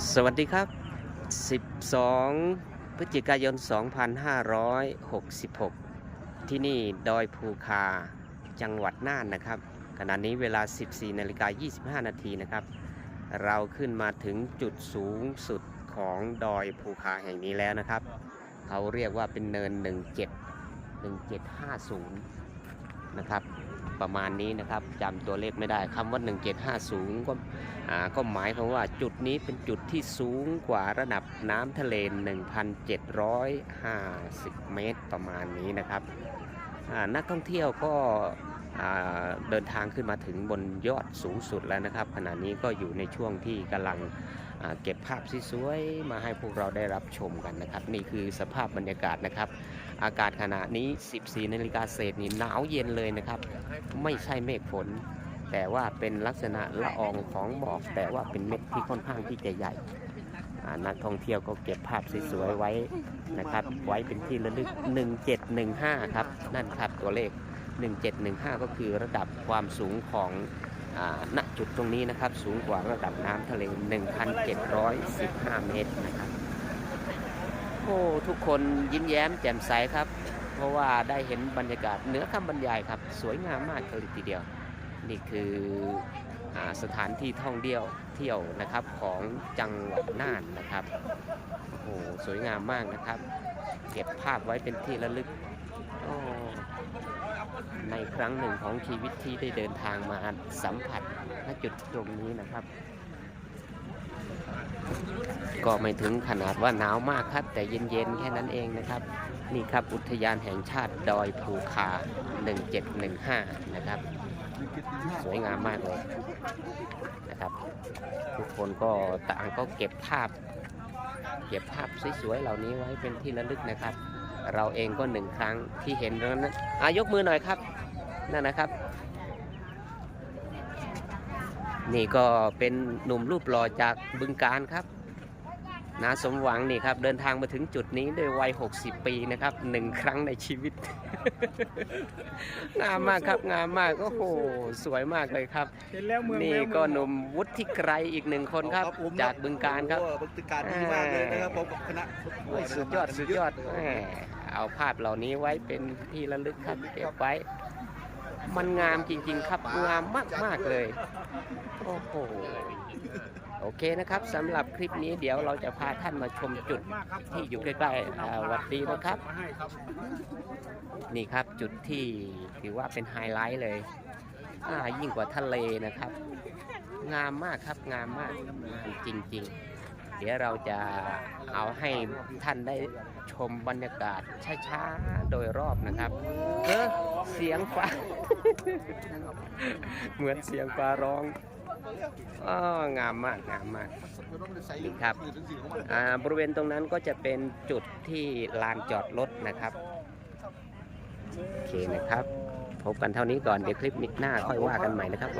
สวัสดีครับ 12 พฤศจิกายน 2566 ที่นี่ดอยภูคา จังหวัดน่านนะครับ ขณะนี้เวลา 14นาฬิกา25 นาทีนะครับ เราขึ้นมาถึงจุดสูงสุดของดอยภูคาแห่งนี้แล้วนะครับ เขาเรียกว่าเป็นเนิน 17 1750 นะครับ ประมาณนี้นะครับจำตัวเลขไม่ได้คำว่า 1750 ก็อ่าก็หมายความว่าจุดนี้เป็นจุดที่สูงกว่าระดับน้ำทะเล 1,750 เมตรประมาณนี้นะครับนักท่องเที่ยวก็ เดินทางขึ้นมาถึงบนยอดสูงสุดแล้วนะครับ ขณะนี้ก็อยู่ในช่วงที่กำลังเก็บภาพสวยๆมาให้พวกเราได้รับชมกันนะครับ นี่คือสภาพบรรยากาศนะครับ อากาศขณะนี้ 14นาฬิกาเศษนี่หนาวเย็นเลยนะครับ ไม่ใช่เมฆฝน แต่ว่าเป็นลักษณะละอองของหมอก แต่ว่าเป็นเม็ดที่ค่อนข้างที่จะใหญ่นักท่องเที่ยวก็เก็บภาพสวยๆไว้นะครับ ไว้เป็นที่ระลึก 1715 ครับ นั่นครับตัวเลข 1715 ก็คือระดับความสูงของณจุดตรงนี้นะครับ สูงกว่าระดับน้ำทะเล 1,715 เมตรนะครับ โอ้ทุกคนยิ้มแย้มแจ่มใสครับ เพราะว่าได้เห็นบรรยากาศเหนือคำบรรยายครับ สวยงามมากเลยทีเดียว นี่คืออสถานที่ท่องเที่ยวเที่ยวนะครับของจังหวัดน่านนะครับ โอ้โหสวยงามมากนะครับ เก็บภาพไว้เป็นที่ระลึก ครั้งหนึ่งของชีวิตที่ได้เดินทางมาสัมผัสณจุดตรงนี้นะครับ ก็ไม่ถึงขนาดว่าหนาวมากครับ แต่เย็นๆแค่นั้นเองนะครับ นี่ครับอุทยานแห่งชาติดอยภูคา 1715 นะครับ สวยงามมากเลยนะครับ ทุกคนก็ต่างก็เก็บภาพ เก็บภาพสวยๆเหล่านี้ไว้เป็นที่ระลึกนะครับเราเองก็หนึ่งครั้งที่เห็นแล้วนั้นอายกมือหน่อยครับ นั่นนะครับ นี่ก็เป็นหนุ่มรูปหล่อจากบึงการครับนาสมหวังนี่ครับเดินทางมาถึงจุดนี้ด้วยวัย 60 ปีนะครับหนึ่งครั้งในชีวิต งามมากครับงามมากโอ้โหสวยมากเลยครับเห็นแล้วเมืองนี่แล้วเมืองก็หนุ่มวุฒิไกรอีกหนึ่งคนครับผมจากบึงการครับโอ้บึงการดีมากเลยนะครับผมกับคณะโอ้ยสุดยอดสุดยอดแหมเอาภาพเหล่านี้ไว้เป็นที่ระลึกครับเก็บไว้ มันงามจริง ๆ ครับงามมาก ๆ เลย โอ้โหโอเคนะครับสำหรับคลิปนี้เดี๋ยวเราจะพาท่านมาชมจุดที่อยู่ใกล้ๆวัดดีนะครับ นี่ครับจุดที่ถือว่าเป็นไฮไลท์เลยยิ่งกว่าทะเลนะครับ งามมากครับงามมากงามจริง ๆ เดี๋ยวเราจะเอาให้ท่านได้ชมบรรยากาศช้าๆโดยรอบนะครับเสียงฟ้า เหมือนเสียงฟ้าร้องอ๋องามมากงามมากครับอ่าบริเวณตรงนั้นก็จะเป็นจุดที่ลานจอดรถนะครับโอเคนะครับ พบกันเท่านี้ก่อนเดี๋ยวคลิปหน้าค่อยว่ากันใหม่นะครับ